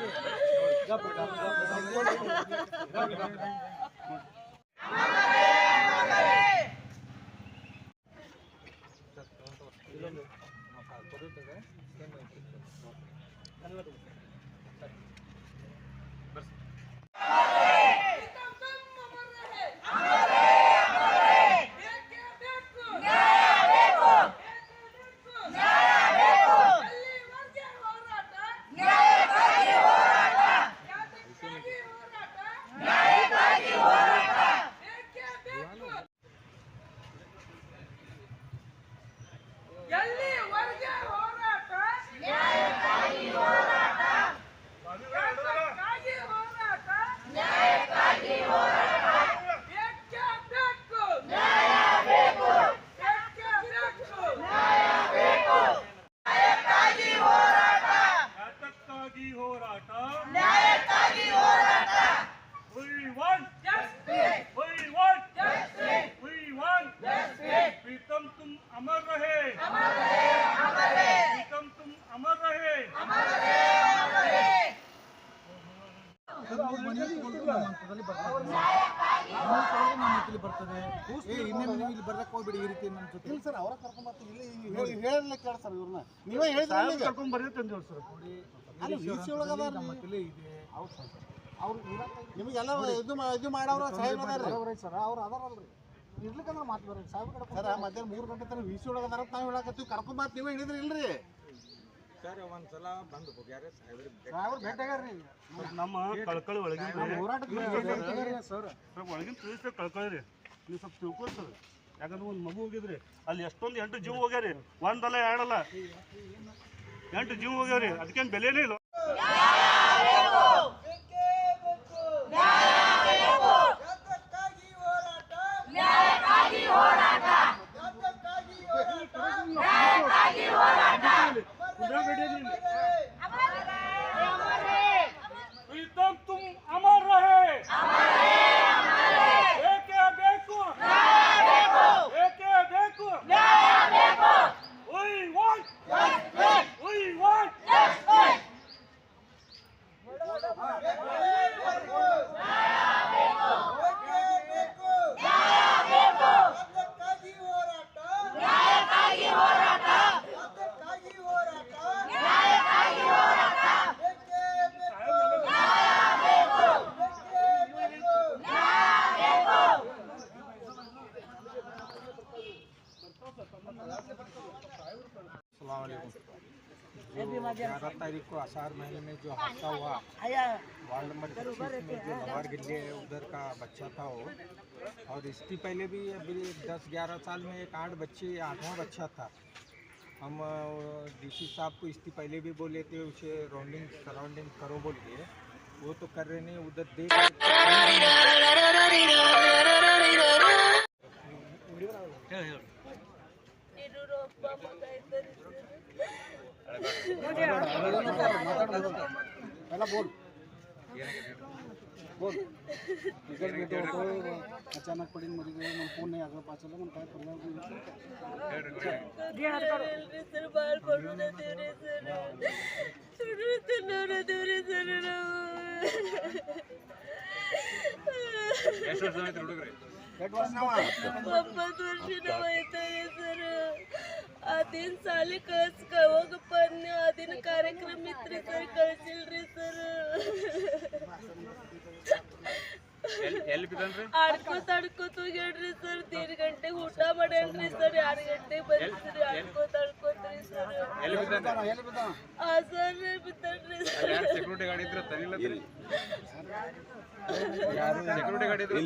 ಸ Geldi. ಬರ್ತದೆ. ಏ ನೀವು ಇಲ್ಲಿ ಬರಕ್ಕೆ ಹೋಗ್ಬಿಡಿ ಈ ರೀತಿ ನಮ್ಮ ಜೊತೆ. ಇಲ್ಲ ಸರ್ ಅವರ ಕರ್ಕೊಂಡ್ ಬರ್ತೀವಿ ಇಲ್ಲಿ ಹೇಳಲ್ಲ ಕೇಳ ಸರ್ ಇವ್ರನ್ನ. ನೀವೇ ಹೇಳಿದ್ರೆ ಕರ್ಕೊಂಡ್ ಸರ್. ಅಲ್ಲಿ ನಮ್ಮ ತಲೆ ಇದೆ. ಹೌದು ಸರ್. ಅವ್ರು ನಿಮಗೆಲ್ಲ ಇದು ಮಾಡೋರು ಸಾಹೇಬ್ ಅದಾರ ಸರ್. ಅವ್ರು ಅದಾರಲ್ರಿ. ಇರ್ಲಿಕ್ಕಂದ್ರೆ ಮಾತು ಬರ್ರಿ ಸಾಹೇಬ್ ಕಡೆ ಸರ್ ಮಧ್ಯಾಹ್ನ ಮೂರು ಗಂಟೆ ತನಕ ವಿಸಿ ಒಳಗೆ ಅದಾರ ನಾವು ಹೇಳಕತ್ತೀವಿ. ನೀವೇ ಹೇಳಿದ್ರಿ ಇಲ್ರಿ. ಸರ್ ಒಂದ್ಸಲ ಬಂದು ಹೋಗ್ಯಾರ ಸಾಹೇಬ್ರಿಗೆ ಸಾಹೇಬ್ರು ಭೇಟಿ ನಮ್ಮ ಕಳ್ಕಳಿ ಒಳಗಿನ ಸರ್ ಸ್ವಲ್ಪ ಒಳಗಿನ ಕಳ್ಕಳ್ರಿ ನೀವು ಸ್ವಲ್ಪ ತಿಳ್ಕೊಳಿ ಸರ್. ಯಾಕಂದ್ರೆ ಒಂದು ಮಗು ಹೋಗಿದ್ರಿ. ಅಲ್ಲಿ ಎಷ್ಟೊಂದು ಎಂಟು ಜೀವ ಹೋಗ್ಯಾರಿ. ಒಂದಲ್ಲ ಎರಡಲ್ಲ. ಎಂಟು ಜೀವ ಹೋಗ್ಯಾರಿ ಅದಕ್ಕೇನು ಬೆಲೆನೇ ಇಲ್ಲ. ग्यारह तारीख को आषाढ़ महीने में जो हादसा हुआ वार्ड नंबर पच्चीस में जो लवार गिल्ले उधर का बच्चा था वो। और इसकी पहले भी अभी दस ग्यारह साल में एक आठ बच्चे आठवां बच्चा था। हम डीसी साहब को इसकी पहले भी बोले थे उसे राउंडिंग सराउंडिंग करो बोल के। वो तो कर रहे नहीं उधर देख पहिला बोल. बोल. तिकडे घेतो होतो. अचानक पडीन म्हणजे मध्ये गेलो मग फोन नाही आलं पाचवलं मग काय करणार बाळ पडू रे सर पप्पा वर्ष. नवा येत सर. ಸರ್ ಆ ದಿನ ಸಾಲಿ ಕಳ್ಸ್ಕ ಹೋಗಪ್ಪ ಅನ್ನೋ ಆ ದಿನ ಕಾರ್ಯಕ್ರಮ ಇತ್ರಿ ಸರ್ ಕಳ್ಸಿಲ್ರಿ ಸರ್ ಆಡ್ಕೋತ ಆಡ್ಕೋತ ಹೋಗ್ಯಾಡ್ರಿ ಸರ್ ತೀರ್ ಗಂಟೆಗೆ ಊಟ ಮಾಡ್ಯಾನ್ರಿ ಸರ್ ಎರಡು ಗಂಟೆಗೆ ಬಂದ್ರಿ ಆಡ್ಕೋತ ಆಡ್ಕೋತ್ರಿ ಸರ್ ಆ ಸರ್ ಬಿತ್ತನ್ರಿ ಸರ್ ಯಾರು ಸೆಕ್ಯೂರಿಟಿ ಗಾಡಿ ಇದ್ರೆ? ತನಿಲ್ಲ ಸೆಕ್ಯೂರಿಟಿ ಗಾಡಿ ಇದ್ರೆ?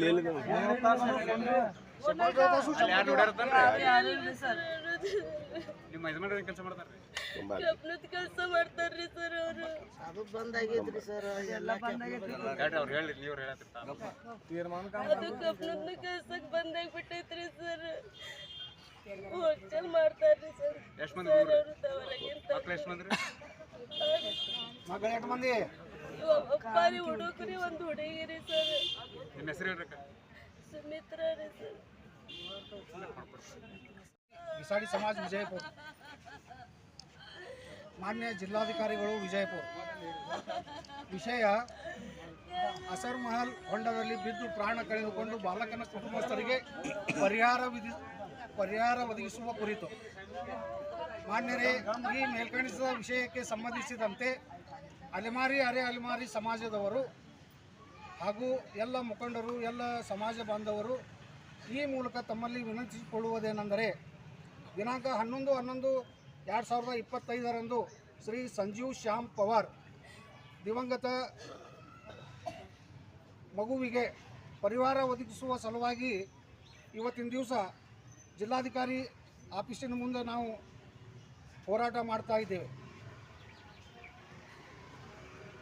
ನಿಮ್ಮ ಯಜಮಾನ್ರ ಕೆಲಸ ಮಾಡ್ತಾರೆ ಕಬ್ನದ ಕೆಲಸ ಮಾಡ್ತಾರ್ರಿ ಸರ್ ಅವರು. ಅದು ಬಂದ್ ಆಗೈತ್ರಿ ಸರ್ ಎಲ್ಲ ಅವ್ರು ಹೇಳಿ ನೀವು ಹೇಳತ್ತಿರ್ತಾರ ಅದು ಕಬ್ನದ ಕೆಲ್ಸಕ್ಕೆ ಬಂದಾಗ್ಬಿಟ್ಟೈತ್ರಿ ಸರ್ ಹೋಟೆಲ್ ಮಾಡ್ತಾರ್ರಿ ಸರ್ ಎಷ್ಟ್ ಮಂದಿ ಅವರು ತವರಾಗಿಂತ ಎಷ್ಟು ಮಂದಿ ಎಷ್ಟು ಮಂದಿ? ಒಬ್ಬರಿ ಹುಡುಗ್ರಿ ಒಂದು ಹುಡುಗಿರಿ ಸರ್ ನಿಮ್ಮ ಹೆಸರು ಹೇಳ್ರಕ್ಕ ಸುಮಿತ್ರ ರೀ ಸರ್ ಬಿಸಾಡಿ ಸಮಾಜ ವಿಜಯಪುರ. ಮಾನ್ಯ ಜಿಲ್ಲಾಧಿಕಾರಿಗಳು ವಿಜಯಪುರ. ವಿಷಯ ಹಸರ್ ಮಹಲ್ ಹೊಂಡದಲ್ಲಿ ಬಿದ್ದು ಪ್ರಾಣ ಕಳೆದುಕೊಂಡು ಬಾಲಕನ ಕುಟುಂಬಸ್ಥರಿಗೆ ಪರಿಹಾರ ವಿಧಿ, ಪರಿಹಾರ ಒದಗಿಸುವ ಕುರಿತು. ಮಾನ್ಯರೇ, ಈ ಮೇಲ್ಕಾಣಿಸಿದ ವಿಷಯಕ್ಕೆ ಸಂಬಂಧಿಸಿದಂತೆ ಅಲೆಮಾರಿ, ಅರೆ ಅಲೆಮಾರಿ ಸಮಾಜದವರು ಹಾಗೂ ಎಲ್ಲ ಮುಖಂಡರು, ಎಲ್ಲ ಸಮಾಜ ಬಾಂಧವರು ಈ ಮೂಲಕ ತಮ್ಮಲ್ಲಿ ವಿನಂತಿಸಿಕೊಳ್ಳುವುದೇನೆಂದರೆ ದಿನಾಂಕ ಹನ್ನೊಂದು ಹನ್ನೊಂದು ಎರಡು ಸಾವಿರದ ಇಪ್ಪತ್ತೈದರಂದು ಶ್ರೀ ಸಂಜೀವ್ ಶ್ಯಾಮ್ ಪವಾರ್ ದಿವಂಗತ ಮಗುವಿಗೆ ಪರಿವಾರ ಒದಗಿಸುವ ಸಲುವಾಗಿ ಇವತ್ತಿನ ದಿವಸ ಜಿಲ್ಲಾಧಿಕಾರಿ ಆಫೀಸಿನ ಮುಂದೆ ನಾವು ಹೋರಾಟ ಮಾಡ್ತಾ ಇದ್ದೇವೆ.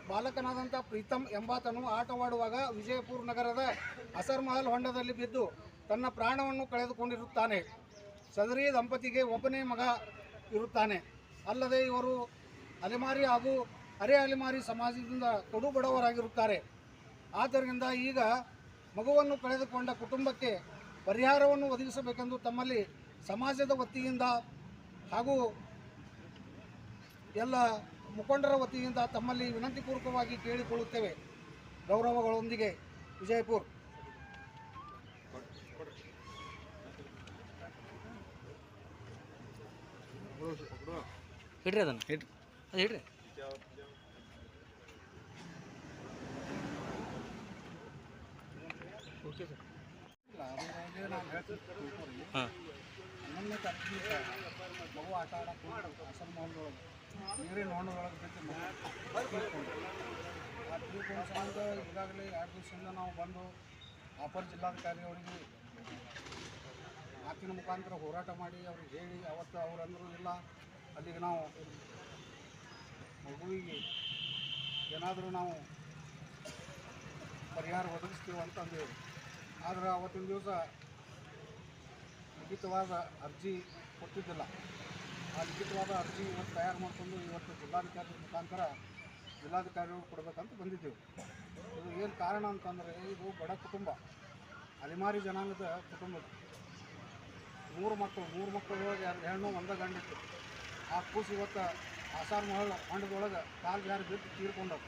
ಬಾಲಕನಾದಂಥ ಪ್ರೀತಮ್ ಎಂಬಾತನು ಆಟವಾಡುವಾಗ ವಿಜಯಪುರ ನಗರದ ಅಸರ್ ಮಹಲ್ ಹೊಂಡದಲ್ಲಿ ಬಿದ್ದು ತನ್ನ ಪ್ರಾಣವನ್ನು ಕಳೆದುಕೊಂಡಿರುತ್ತಾನೆ. ಸದರಿ ದಂಪತಿಗೆ ಒಬ್ಬನೇ ಮಗ ಇರುತ್ತಾನೆ. ಅಲ್ಲದೆ ಇವರು ಅಲೆಮಾರಿ ಹಾಗೂ ಅರೆ ಅಲೆಮಾರಿ ಸಮಾಜದಿಂದ ಕಡು ಬಡವರಾಗಿರುತ್ತಾರೆ ಆದ್ದರಿಂದ ಈಗ ಮಗುವನ್ನು ಕಳೆದುಕೊಂಡ ಕುಟುಂಬಕ್ಕೆ ಪರಿಹಾರವನ್ನು ಒದಗಿಸಬೇಕೆಂದು ತಮ್ಮಲ್ಲಿ ಸಮಾಜದ ವತಿಯಿಂದ ಹಾಗೂ ಎಲ್ಲ ಮುಖಂಡರ ವತಿಯಿಂದ ತಮ್ಮಲ್ಲಿ ವಿನಂತಿಪೂರ್ವಕವಾಗಿ ಕೇಳಿಕೊಳ್ಳುತ್ತೇವೆ. ಗೌರವಗಳೊಂದಿಗೆ ವಿಜಯಪುರ್. ಹಿಡ್ರಿ ಅದನ್ನು. ಹಿಡ್ರಿ. ಅದು ಹಿಡ್ರಿ. ಹಾಂ. ತಾರೀಕಿಗೆ ಮಗು ಆಟ ಆಡಕ್ಕೆ ಮಹಲ್ದೊಳಗೆ ನೀರಿನ ಬಿದ್ದು ಆ ಸಂಬಂಧ ಈಗಾಗಲೇ ಎರಡು ದಿವಸದಿಂದ ನಾವು ಬಂದು ಅಪರ ಜಿಲ್ಲಾಧಿಕಾರಿ ಅವರಿಗೆ ಮಾತಿನ ಮುಖಾಂತರ ಹೋರಾಟ ಮಾಡಿ ಅವ್ರಿಗೆ ಹೇಳಿ, ಅವತ್ತು ಅವ್ರು ಅಂದರೂ ಇಲ್ಲ. ಅಲ್ಲಿಗೆ ನಾವು ಮಗುವಿಗೆ ಏನಾದರೂ ನಾವು ಪರಿಹಾರ ಒದಗಿಸ್ತೀವಿ ಅಂತಂದೇವು ಆದರೆ ಅವತ್ತಿನ ದಿವಸ ಲಿಖಿತವಾದ ಅರ್ಜಿ ಕೊಟ್ಟಿದ್ದಿಲ್ಲ. ಆ ಲಿಖಿತವಾದ ಅರ್ಜಿ ಇವತ್ತು ತಯಾರು ಮಾಡಿಕೊಂಡು ಇವತ್ತು ಜಿಲ್ಲಾಧಿಕಾರಿ ಮುಖಾಂತರ ಜಿಲ್ಲಾಧಿಕಾರಿಗಳು ಕೊಡಬೇಕಂತ ಬಂದಿದ್ದೆವು. ಇದು ಏನು ಕಾರಣ ಅಂತಂದರೆ, ಇದು ಬಡ ಕುಟುಂಬ, ಅಲೆಮಾರಿ ಜನಾಂಗದ ಕುಟುಂಬ. ಮೂರು ಮಕ್ಕಳು ಮೂರು ಮಕ್ಕಳೊಳಗೆ ಎರಡು ಹೆಣ್ಣು ಒಂದ ಗಂಡಿತ್ತು ಆ ಕೂಸು ಇವತ್ತು ಆಸಾರ್ ಮಹಳ ಹೊಂಡದೊಳಗೆ ಕಾಲು ಜಾರಿ ಬಿದ್ದು ತೀರ್ಕೊಂಡವು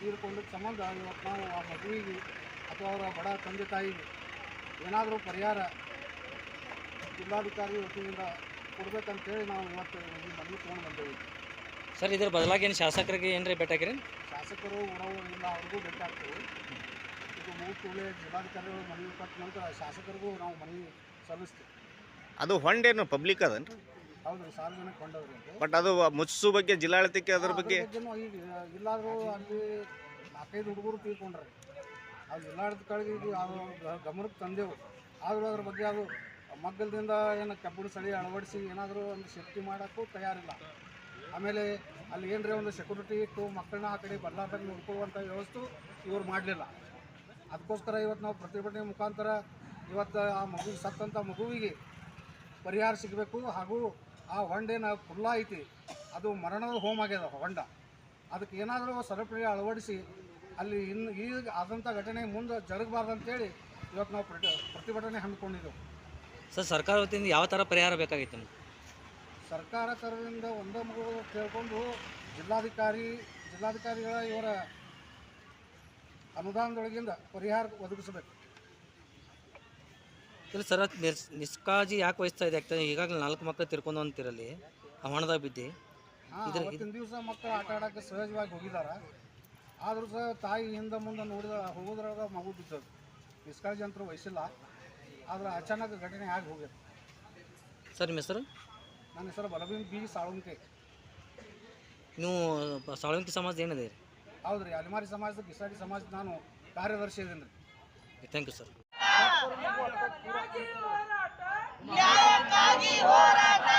ತೀರ್ಕೊಂಡ ಸಂಬಂಧ ಇವತ್ತು ನಾವು ಆ ಮಗುವಿಗೆ ಅಥವಾ ಅವರ ಬಡ ತಂದೆ ತಾಯಿಗೆ ಏನಾದರೂ ಪರಿಹಾರ ಜಿಲ್ಲಾಧಿಕಾರಿ ವತಿಯಿಂದ ಕೊಡ್ಬೇಕಂತೇಳಿ ನಾವು ಇವತ್ತು ಈ ಮನವಿ ತೊಗೊಂಡು ಬಂದೇವೆ. ಸರ್ ಇದ್ರ ಬದಲಾಗಿ ಏನು ಶಾಸಕರಿಗೆ ಏನ್ರಿ ಭೇಟಾಗಿರಿ ಶಾಸಕರು ಉಡವು ಇಲ್ಲ ಅವ್ರಿಗೂ ಬೇಕಾಗ್ತವೆ ಇದು ಮುಗಿದ ಕೂಡಲೇ ಜಿಲ್ಲಾಧಿಕಾರಿಗಳು ಮನವಿ ಕೊಟ್ಟ ನಂತರ ಶಾಸಕರಿಗೂ ನಾವು ಮನವಿ ಸಲ್ಲಿಸ್ತೀವಿ. ಅದು ಹೊಂಡೇನು ಪಬ್ಲಿಕ್ ಅದನ್ರಿ? ಹೌದು ರೀ ಸಾರ್ವಜನಿಕ ಕೊಂಡವ್ರಿ ಬಟ್ ಅದು ಮುಚ್ಚಿಸು ಬಗ್ಗೆ ಜಿಲ್ಲಾಡಳಿತಕ್ಕೆ ಅದ್ರ ಬಗ್ಗೆ? ಈಗ ಅಲ್ಲಿ ನಾಲ್ಕೈದು ಹುಡುಗರು ತೀರ್ಕೊಂಡ್ರೆ ಆ ಜಿಲ್ಲಾಡಳಿತಗಳಿಗೆ ಇದು ಅದು ಗಮನಕ್ಕೆ ತಂದೆವು. ಆದರೂ ಅದ್ರ ಬಗ್ಗೆ ಅದು ಮಗ್ಗಲದಿಂದ ಏನು ಕಬ್ಬಿಣ ಸಳಿ ಅಳವಡಿಸಿ ಏನಾದರೂ ಒಂದು ಸೇಫ್ಟಿ ಮಾಡೋಕ್ಕೂ ತಯಾರಿಲ್ಲ. ಆಮೇಲೆ ಅಲ್ಲಿ ಏನರೇ ಒಂದು ಸೆಕ್ಯೂರಿಟಿ ಇಟ್ಟು ಮಕ್ಕಳನ್ನ ಆ ಕಡೆ ಬದಲಾದಂಗೆ ನೋಡ್ಕೊಳ್ಳುವಂಥ ವ್ಯವಸ್ಥೆ ಇವ್ರು ಮಾಡಲಿಲ್ಲ. ಅದಕ್ಕೋಸ್ಕರ ಇವತ್ತು ನಾವು ಪ್ರತಿಭಟನೆ ಮುಖಾಂತರ ಇವತ್ತು ಆ ಮಗು ಸತ್ತಂಥ ಮಗುವಿಗೆ ಪರಿಹಾರ ಸಿಗಬೇಕು ಹಾಗೂ ಆ ಹೊಂಡೇನ ಫುಲ್ಲ ಐತಿ. ಅದು ಮರಣದ ಹೋಮ್ ಆಗ್ಯದ ಹೊಂಡ. ಅದಕ್ಕೆ ಏನಾದರೂ ಸರಪಳಿ ಅಳವಡಿಸಿ ಅಲ್ಲಿ ಇನ್ನು ಈಗ ಆದಂಥ ಘಟನೆ ಮುಂದೆ ಜರುಗಬಾರ್ದು ಅಂತೇಳಿ ಇವತ್ತು ನಾವು ಪ್ರತಿ ಪ್ರತಿಭಟನೆ ಹಮ್ಮಿಕೊಂಡಿದ್ದೆವು. ಸರ್ ಸರ್ಕಾರ ವತಿಯಿಂದ ಯಾವ ಥರ ಪರಿಹಾರ ಬೇಕಾಗಿತ್ತು ಸರ್ಕಾರ ತರದಿಂದ ಒಂದೇ ಮಗು ಕೇಳಿಕೊಂಡು ಜಿಲ್ಲಾಧಿಕಾರಿ ಜಿಲ್ಲಾಧಿಕಾರಿಗಳ ಇವರ ಅನುದಾನದೊಳಗಿಂದ ಪರಿಹಾರ ಒದಗಿಸಬೇಕು. ಇಲ್ಲ ಸರ್ ನಿಷ್ಕಾಜಿ ನಿಸ್ ನಿಷ್ಕಾಳಜಿ ಯಾಕೆ ವಹಿಸ್ತಾ ಇದೆ ಯಾಕಂದ್ರೆ ಈಗಾಗಲೇ ನಾಲ್ಕು ಮಕ್ಕಳು ತಿರ್ಕೊಂಡು ಅಂತಿರಲಿ ಆ ಹೊಣದಾಗ ಬಿದ್ದು. ದಿವಸ ಮಕ್ಕಳು ಆಟ ಆಡೋಕ್ಕೆ ಸಹಜವಾಗಿ ಹೋಗಿದಾರ. ಆದರೂ ಸಹ ತಾಯಿ ಹಿಂದೆ ಮುಂದೆ ನೋಡಿದ ಹೋಗೋದ್ರಾಗ ಮಗು ಬಿದ್ದದು ನಿಷ್ಕಾಳಜಿ ಅಂತೂ ವಹಿಸಿಲ್ಲ. ಆದ್ರೆ ಅಚಾನಕ್ ಘಟನೆ ಆಗಿ ಹೋಗ್ಯದ ಸರ್ ನಿಮ್ಮ ಹೆಸರು? ನನ್ನ ಹೆಸರು ಬಲಭೀಮ್ ಬಿ ಸಾಳುಂಕೆ. ನೀವು ಬ- ಸಾಳುವಂಕಿ ಸಮಾಜ ಏನಿದೆ? ರೀ ಹೌದು ರೀ ಅಲಿಮಾರಿ ಸಮಾಜದ ಬಿಸಾಡಿ ಸಮಾಜದ ನಾನು ಕಾರ್ಯದರ್ಶಿ ಇದ್ದೀನಿ ರೀ ಥ್ಯಾಂಕ್ ಯು ಸರ್. ನ್ಯಾಯಕ್ಕಾಗಿ ಹೋರಾಟ.